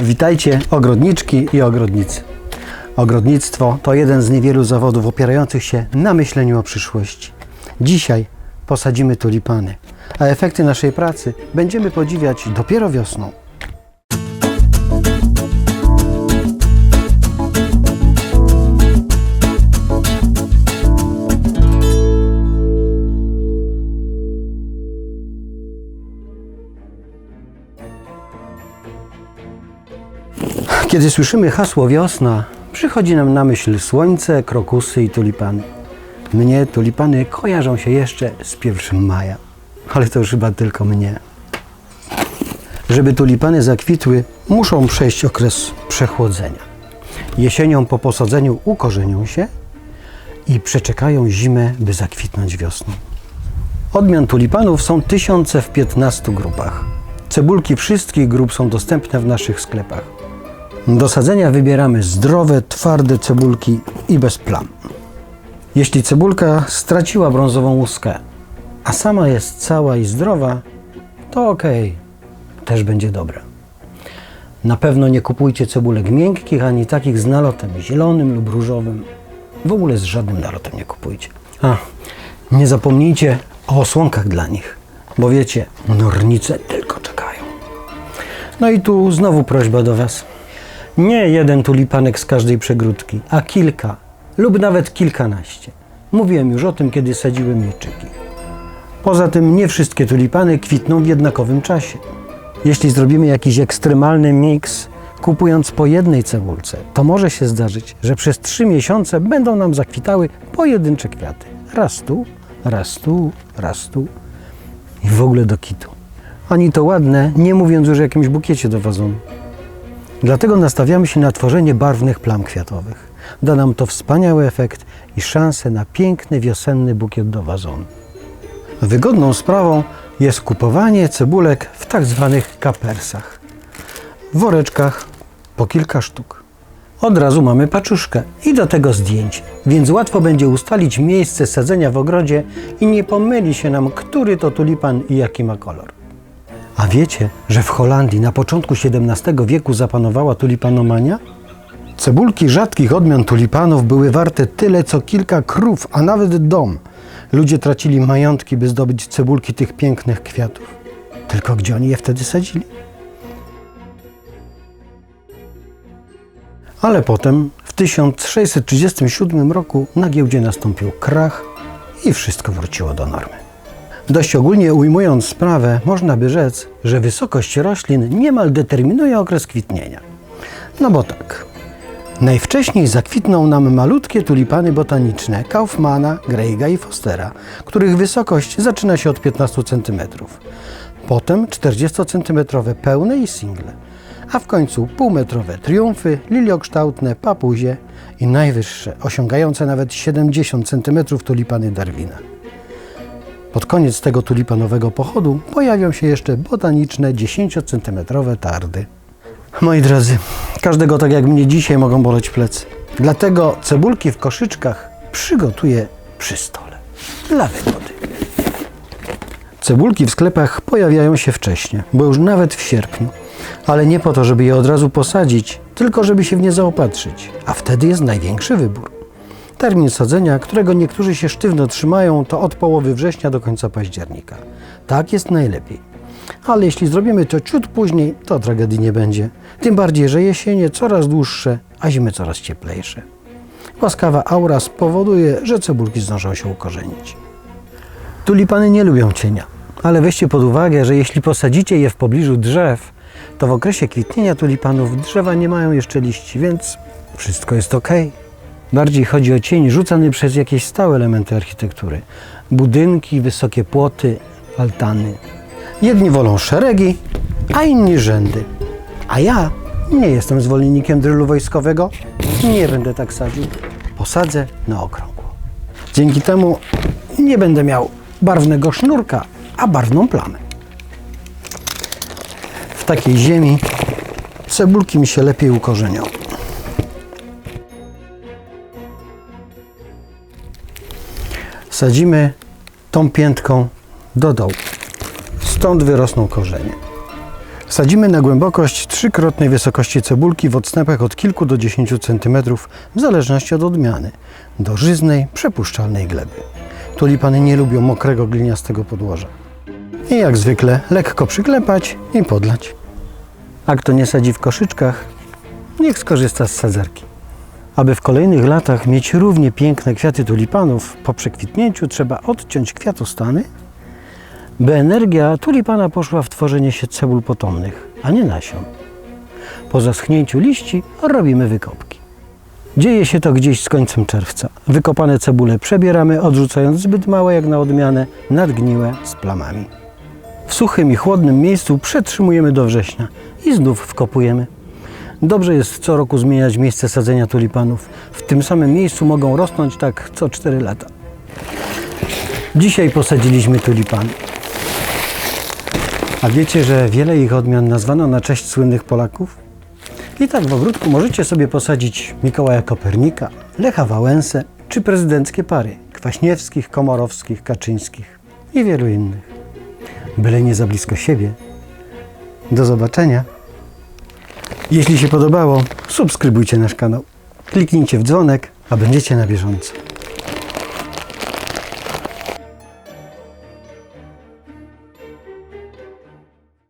Witajcie ogrodniczki i ogrodnicy. Ogrodnictwo to jeden z niewielu zawodów opierających się na myśleniu o przyszłości. Dzisiaj posadzimy tulipany, a efekty naszej pracy będziemy podziwiać dopiero wiosną. Kiedy słyszymy hasło wiosna, przychodzi nam na myśl słońce, krokusy i tulipany. Mnie tulipany kojarzą się jeszcze z 1 maja, ale to już chyba tylko mnie. Żeby tulipany zakwitły, muszą przejść okres przechłodzenia. Jesienią po posadzeniu ukorzenią się i przeczekają zimę, by zakwitnąć wiosną. Odmian tulipanów są tysiące w 15 grupach. Cebulki wszystkich grup są dostępne w naszych sklepach. Do sadzenia wybieramy zdrowe, twarde cebulki i bez plam. Jeśli cebulka straciła brązową łuskę, a sama jest cała i zdrowa, to ok, też będzie dobre. Na pewno nie kupujcie cebulek miękkich, ani takich z nalotem zielonym lub różowym. W ogóle z żadnym nalotem nie kupujcie. A, nie zapomnijcie o osłonkach dla nich, bo wiecie, nornice tylko czekają. No i tu znowu prośba do Was. Nie jeden tulipanek z każdej przegródki, a kilka lub nawet kilkanaście. Mówiłem już o tym, kiedy sadziłem mieczyki. Poza tym nie wszystkie tulipany kwitną w jednakowym czasie. Jeśli zrobimy jakiś ekstremalny miks, kupując po jednej cebulce, to może się zdarzyć, że przez trzy miesiące będą nam zakwitały pojedyncze kwiaty. Raz tu, raz tu, raz tu i w ogóle do kitu. Ani to ładne, nie mówiąc już o jakimś bukiecie do wazonu. Dlatego nastawiamy się na tworzenie barwnych plam kwiatowych. Da nam to wspaniały efekt i szansę na piękny wiosenny bukiet do wazonu. Wygodną sprawą jest kupowanie cebulek w tak zwanych kapersach. W woreczkach po kilka sztuk. Od razu mamy paczuszkę i do tego zdjęcie, więc łatwo będzie ustalić miejsce sadzenia w ogrodzie i nie pomyli się nam, który to tulipan i jaki ma kolor. A wiecie, że w Holandii na początku XVII wieku zapanowała tulipanomania? Cebulki rzadkich odmian tulipanów były warte tyle co kilka krów, a nawet dom. Ludzie tracili majątki, by zdobyć cebulki tych pięknych kwiatów. Tylko gdzie oni je wtedy sadzili? Ale potem, w 1637 roku, na giełdzie nastąpił krach i wszystko wróciło do normy. Dość ogólnie ujmując sprawę, można by rzec, że wysokość roślin niemal determinuje okres kwitnienia. No bo tak. Najwcześniej zakwitną nam malutkie tulipany botaniczne Kaufmana, Greiga i Fostera, których wysokość zaczyna się od 15 cm. Potem 40 cm pełne i single, a w końcu półmetrowe triumfy, liliokształtne, papuzie i najwyższe, osiągające nawet 70 cm tulipany Darwina. Pod koniec tego tulipanowego pochodu pojawią się jeszcze botaniczne 10-centymetrowe tardy. Moi drodzy, każdego tak jak mnie dzisiaj mogą boleć plecy. Dlatego cebulki w koszyczkach przygotuję przy stole. Dla wygody. Cebulki w sklepach pojawiają się wcześniej, bo już nawet w sierpniu. Ale nie po to, żeby je od razu posadzić, tylko żeby się w nie zaopatrzyć. A wtedy jest największy wybór. Termin sadzenia, którego niektórzy się sztywno trzymają, to od połowy września do końca października. Tak jest najlepiej. Ale jeśli zrobimy to ciut później, to tragedii nie będzie. Tym bardziej, że jesienie coraz dłuższe, a zimy coraz cieplejsze. Łaskawa aura spowoduje, że cebulki zdążą się ukorzenić. Tulipany nie lubią cienia, ale weźcie pod uwagę, że jeśli posadzicie je w pobliżu drzew, to w okresie kwitnienia tulipanów drzewa nie mają jeszcze liści, więc wszystko jest ok. Bardziej chodzi o cień rzucany przez jakieś stałe elementy architektury. Budynki, wysokie płoty, altany. Jedni wolą szeregi, a inni rzędy. A ja nie jestem zwolennikiem drylu wojskowego, nie będę tak sadził. Posadzę na okrągło. Dzięki temu nie będę miał barwnego sznurka, a barwną plamę. W takiej ziemi cebulki mi się lepiej ukorzenią. Sadzimy tą piętką do dołu. Stąd wyrosną korzenie. Sadzimy na głębokość trzykrotnej wysokości cebulki w odstępach od kilku do 10 cm w zależności od odmiany do żyznej, przepuszczalnej gleby. Tulipany nie lubią mokrego, gliniastego podłoża. I jak zwykle lekko przyklepać i podlać. A kto nie sadzi w koszyczkach, niech skorzysta z sadzarki. Aby w kolejnych latach mieć równie piękne kwiaty tulipanów, po przekwitnięciu trzeba odciąć kwiatostany, by energia tulipana poszła w tworzenie się cebul potomnych, a nie nasion. Po zaschnięciu liści robimy wykopki. Dzieje się to gdzieś z końcem czerwca. Wykopane cebule przebieramy, odrzucając zbyt małe jak na odmianę, nadgniłe z plamami. W suchym i chłodnym miejscu przetrzymujemy do września i znów wkopujemy. Dobrze jest co roku zmieniać miejsce sadzenia tulipanów. W tym samym miejscu mogą rosnąć tak co 4 lata. Dzisiaj posadziliśmy tulipany. A wiecie, że wiele ich odmian nazwano na cześć słynnych Polaków? I tak w ogródku możecie sobie posadzić Mikołaja Kopernika, Lecha Wałęsę czy prezydenckie pary Kwaśniewskich, Komorowskich, Kaczyńskich i wielu innych. Byle nie za blisko siebie. Do zobaczenia. Jeśli się podobało, subskrybujcie nasz kanał. Kliknijcie w dzwonek, a będziecie na bieżąco.